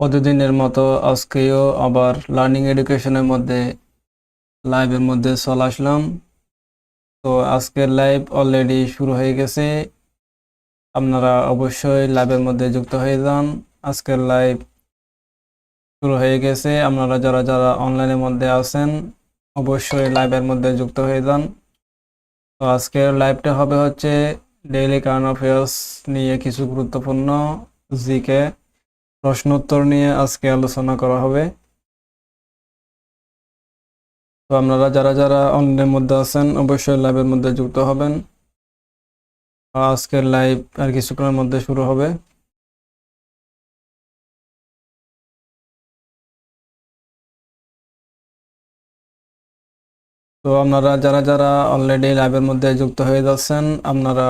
প্রতিদিনের মতো আজকেও আবার লার্নিং এডুকেশনের মধ্যে লাইভের মধ্যে চলে আসলাম। তো আজকের লাইভ অলরেডি শুরু হয়ে গেছে। আপনারা অবশ্যই লাইভের মধ্যে যুক্ত হয়ে যান। আজকের লাইভ শুরু হয়ে গেছে। আপনারা যারা যারা অনলাইনের মধ্যে আছেন, অবশ্যই লাইভের মধ্যে যুক্ত হয়ে যান। তো আজকের লাইভটা হবে হচ্ছে ডেইলি কারেন্ট অ্যাফেয়ার্স নিয়ে কিছু গুরুত্বপূর্ণ জিকে প্রশ্নোত্তর নিয়ে আজকে আলোচনা করা হবে। তো আপনারা যারা যারা অনলাইনের মধ্যে আছেন, অবশ্যই লাইভের মধ্যে যুক্ত হবেন। আজকের লাইভ আর কিছুক্ষণের মধ্যে শুরু হবে। তো আপনারা যারা যারা অলরেডি লাইভের মধ্যে যুক্ত হয়ে যাচ্ছেন, আপনারা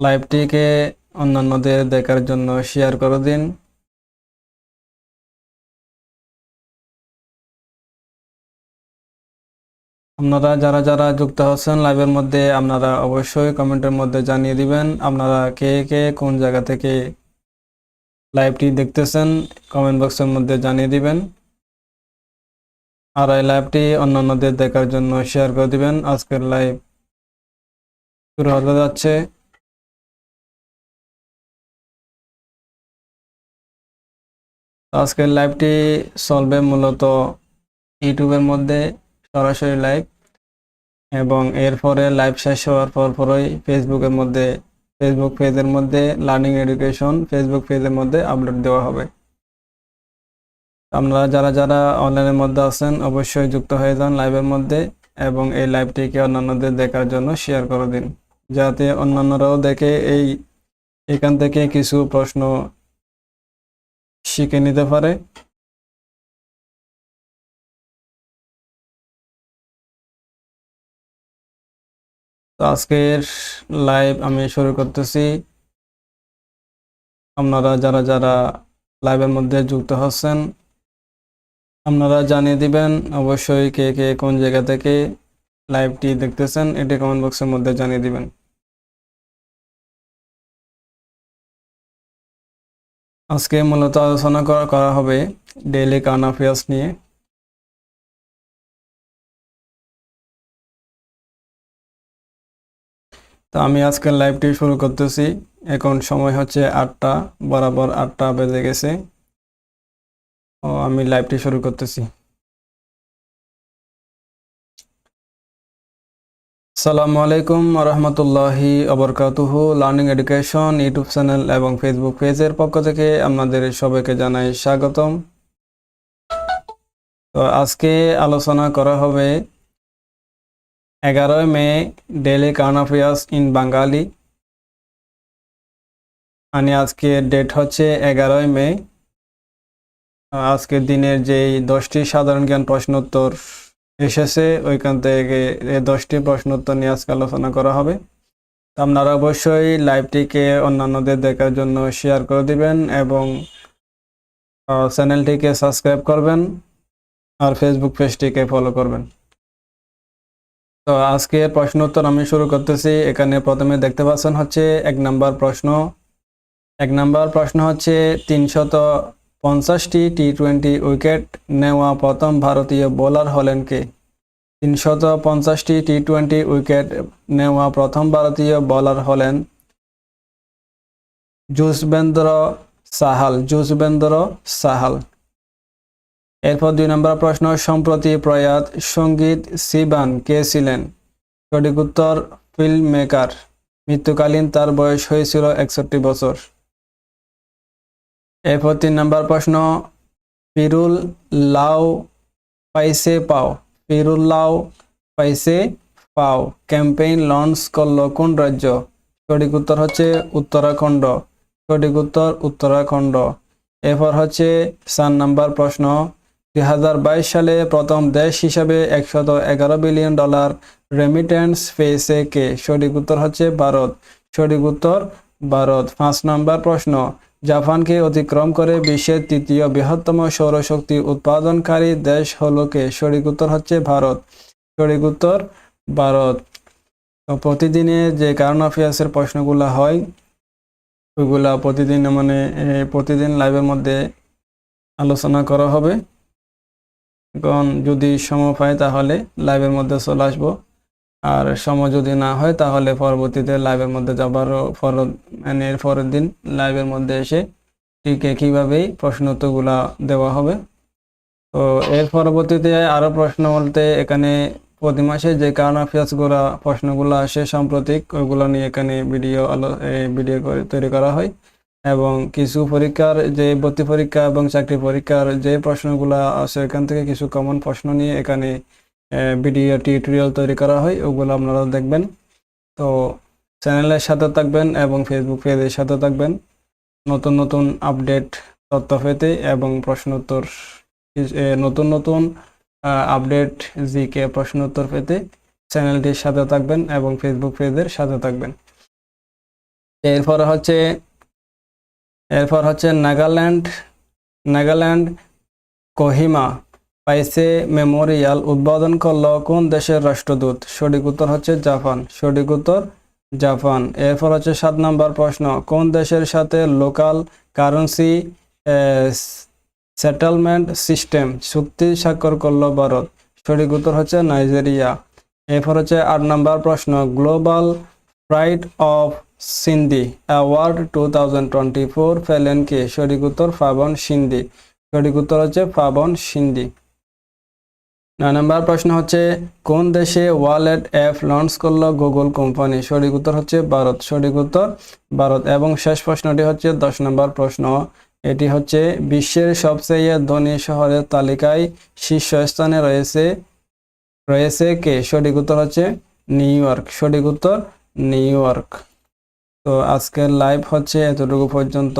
লাইভটিকে অন্যান্যদের দেখার জন্য শেয়ার করে দিন। আপনারা যারা যারা যুক্ত হচ্ছেন লাইভের মধ্যে, আপনারা অবশ্যই কমেন্টের মধ্যে জানিয়ে দিবেন, আপনারা কে কে কোন জায়গা থেকে লাইভটি দেখতেছেন কমেন্ট বক্সের মধ্যে জানিয়ে দিবেন। আর এই লাইভটি অন্যান্যদের দেখার জন্য শেয়ার করে দিবেন। আজকের লাইভ শুরু হতে যাচ্ছে। আজকের লাইভটি চলবে মূলত ইউটিউবের মধ্যে সরাসরি লাইভ এবং এরপরে লাইভ শেষ হওয়ার পর পরই ফেসবুকের মধ্যে ফেসবুক পেজের মধ্যে লার্নিং এডুকেশন ফেসবুক পেজের মধ্যে আপলোড দেওয়া হবে। আপনারা যারা যারা অনলাইনের মধ্যে আছেন অবশ্যই যুক্ত হয়ে যান লাইভের মধ্যে এবং এই লাইভটিকে অন্যান্যদের দেখার জন্য শেয়ার করে দিন। যাতে অন্যান্যরাও দেখে এই, এখান থেকে কিছু প্রশ্ন শিখে নিতে পারে। তো আজকের লাইভ আমি শুরু করতেছি। আপনারা যারা যারা লাইভের মধ্যে যুক্ত হচ্ছেন, আপনারা জানিয়ে দিবেন অবশ্যই কে কে কোন জায়গা থেকে লাইভটি দেখতেছেন, এটি কমেন্ট বক্সের মধ্যে জানিয়ে দিবেন। আজকে মূলত আলোচনা করা করা হবে ডেইলি কারেন্ট অ্যাফেয়ার্স নিয়ে। তো আমি আজকের লাইভটি শুরু করতেছি। এখন সময় হচ্ছে আটটা, বরাবর আটটা বেজে গেছে। ও আমি লাইভটি শুরু করতেছি। সালামু আলাইকুম রহমতুল্লাহি অবরকাতুহু লার্নিং এডুকেশন, ইউটিউব চ্যানেল এবং ফেসবুক পেজের পক্ষ থেকে আপনাদের সবাইকে জানাই স্বাগতম। তো আজকে আলোচনা করা হবে এগারোই May daily current affairs in Bengali. মানে আজকে ডেট হচ্ছে এগারোই মে। আজকের দিনের যেই দশটি সাধারণ জ্ঞান প্রশ্নোত্তর এসেছে, ওইখান থেকে দশটি প্রশ্নোত্তর নিয়ে আজকে আলোচনা করা হবে। আপনারা অবশ্যই লাইভটিকে অন্যান্যদের দেখার জন্য শেয়ার করে দিবেন এবং চ্যানেলটিকে সাবস্ক্রাইব করবেন আর ফেসবুক পেজটিকে ফলো করবেন। তো আজকে প্রশ্ন উত্তর আমি শুরু করতেছি। এখানে প্রথমে দেখতে পাচ্ছেন হচ্ছে এক নাম্বার প্রশ্ন। এক নাম্বার প্রশ্ন হচ্ছে তিনশত পঞ্চাশটি টি টোয়েন্টি উইকেট নেওয়া প্রথম ভারতীয় বোলার হলেন কে? তিনশত পঞ্চাশটি টি টোয়েন্টি উইকেট নেওয়া প্রথম ভারতীয় বোলার হলেন যুজবেন্দ্র সাহাল যুজবেন্দ্র সাহাল। এরপর দুই নম্বর প্রশ্ন, সম্প্রতি প্রয়াত সংগীত সিবান কে ছিলেন? সঠিক উত্তর ফিল্ম মেকার মৃত্যুকালীন তার বয়স হয়েছিল একষট্টি বছর। এরপর তিন নম্বর প্রশ্ন পিরুল লাও পাইসে পাও? পিরুল লাউ পাইসে পাও। ক্যাম্পেইন লঞ্চ করল কোন রাজ্য? সঠিক উত্তর হচ্ছে উত্তরাখণ্ড। সঠিক উত্তর উত্তরাখণ্ড। এরপর হচ্ছে চার নাম্বার প্রশ্ন দুই হাজার বাইশ সালে প্রথম দেশ হিসাবে একশত এগারো বিলিয়ন ডলার রেমিটেন্স পেয়েছে কে? সঠিক উত্তর হচ্ছে ভারত। সঠিক উত্তর ভারত। পাঁচ নম্বর প্রশ্ন জাপানকে অতিক্রম করে বিশ্বের তৃতীয় বৃহত্তম সৌরশক্তি উৎপাদনকারী দেশ হলো কে? সঠিক উত্তর হচ্ছে ভারত। সঠিক উত্তর, ভারত। তো প্রতিদিনে যে কারণ অ্যাফেয়ার্সের প্রশ্নগুলো হয় ওইগুলা প্রতিদিন মানে প্রতিদিন লাইভের মধ্যে আলোচনা করা হবে। এখন যদি সময় পাই তাহলে লাইভের মধ্যে চলে আসব। আর সময় যদি না হয়, তাহলে পরবর্তীতে লাইভের মধ্যে যাবারও পর মানে এর পরের দিন লাইভের মধ্যে এসে ঠিক একইভাবেই প্রশ্ন উত্তরগুলা দেওয়া হবে। তো এর পরবর্তীতে আরও প্রশ্ন বলতে এখানে প্রতি মাসে যে কারণগুলা প্রশ্নগুলো আসে সাম্প্রতিক ওইগুলো নিয়ে এখানে ভিডিও আলো ভিডিও করে তৈরি করা হয়। এবং কিছু পরীক্ষার যে ভর্তি পরীক্ষা এবং চাকরি পরীক্ষার যে প্রশ্নগুলো আছে, এখান থেকে কিছু কমন প্রশ্ন নিয়ে এখানে ভিডিও টিউটোরিয়াল তৈরি করা হয়, ওগুলো আপনারা দেখবেন। তো চ্যানেলের সাথে থাকবেন এবং ফেসবুক পেজের সাথে থাকবেন। নতুন নতুন আপডেট তথ্য পেতে এবং প্রশ্নোত্তর নতুন নতুন আপডেট জি জিকে প্রশ্নোত্তর পেতে চ্যানেলটির সাথে থাকবেন এবং ফেসবুক পেজের সাথে থাকবেন। এরপর হচ্ছে এরপর হচ্ছে নাগাল্যান্ড নাগাল্যান্ড কোহিমা। পাইসে মেমোরিয়াল উদ্বোধন করল কোন দেশের রাষ্ট্রদূত? সঠিক উত্তর হচ্ছে জাপান। সঠিক উত্তর, জাপান। এরপর হচ্ছে সাত নম্বর প্রশ্ন। কোন দেশের সাথে লোকাল কারেন্সি সেটেলমেন্ট সিস্টেম চুক্তি স্বাক্ষর করল ভারত? সঠিক উত্তর হচ্ছে নাইজেরিয়া। এরপর হচ্ছে আট নম্বর প্রশ্ন। Global pride of Sindhi award two thousand twenty four পেলেন কে? সঠিক উত্তর পাবন সিন্ধি। সঠিক উত্তর হচ্ছে পাবন সিন্ধি। নয় নম্বর প্রশ্ন হচ্ছে, কোন দেশে ওয়ালেট অ্যাপ লঞ্চ করল গুগল কোম্পানি? সঠিক উত্তর হচ্ছে ভারত। সঠিক উত্তর ভারত। এবং শেষ প্রশ্নটি হচ্ছে দশ নম্বর প্রশ্ন। এটি হচ্ছে, বিশ্বের সবচেয়ে ধনী শহরের তালিকায় শীর্ষস্থানে রয়েছে রয়েছে কে? সঠিক উত্তর হচ্ছে নিউ ইয়র্ক। সঠিক উত্তর নিউ ইয়র্ক। তো আজকের লাইভ হচ্ছে এতটুকু পর্যন্ত।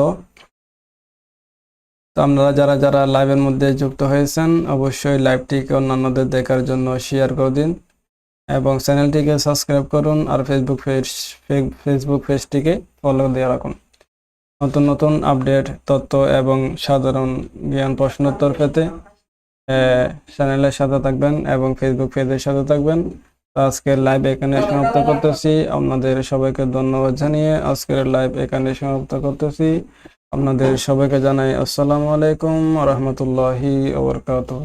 তো আপনারা যারা যারা লাইভের মধ্যে যুক্ত হয়েছেন, অবশ্যই লাইভটিকে অন্যান্যদের দেখার জন্য শেয়ার করে দিন এবং চ্যানেলটিকে সাবস্ক্রাইব করুন আর ফেসবুক পেজ ফেসবুক পেজটিকে ফলো দিয়ে রাখুন। নতুন নতুন আপডেট তথ্য এবং সাধারণ জ্ঞান প্রশ্নোত্তর পেতে চ্যানেলের সাথে থাকবেন এবং ফেসবুক পেজের সাথে থাকবেন। আজকের লাইভ এখানে সমাপ্ত করতেছি। আপনাদের সবাইকে ধন্যবাদ জানিয়ে আজকের লাইভ এখানে সমাপ্ত করতেছি। আপনাদের সবাইকে জানাই আসসালামু আলাইকুম রহমতুল্লাহি ওবরকাতুহ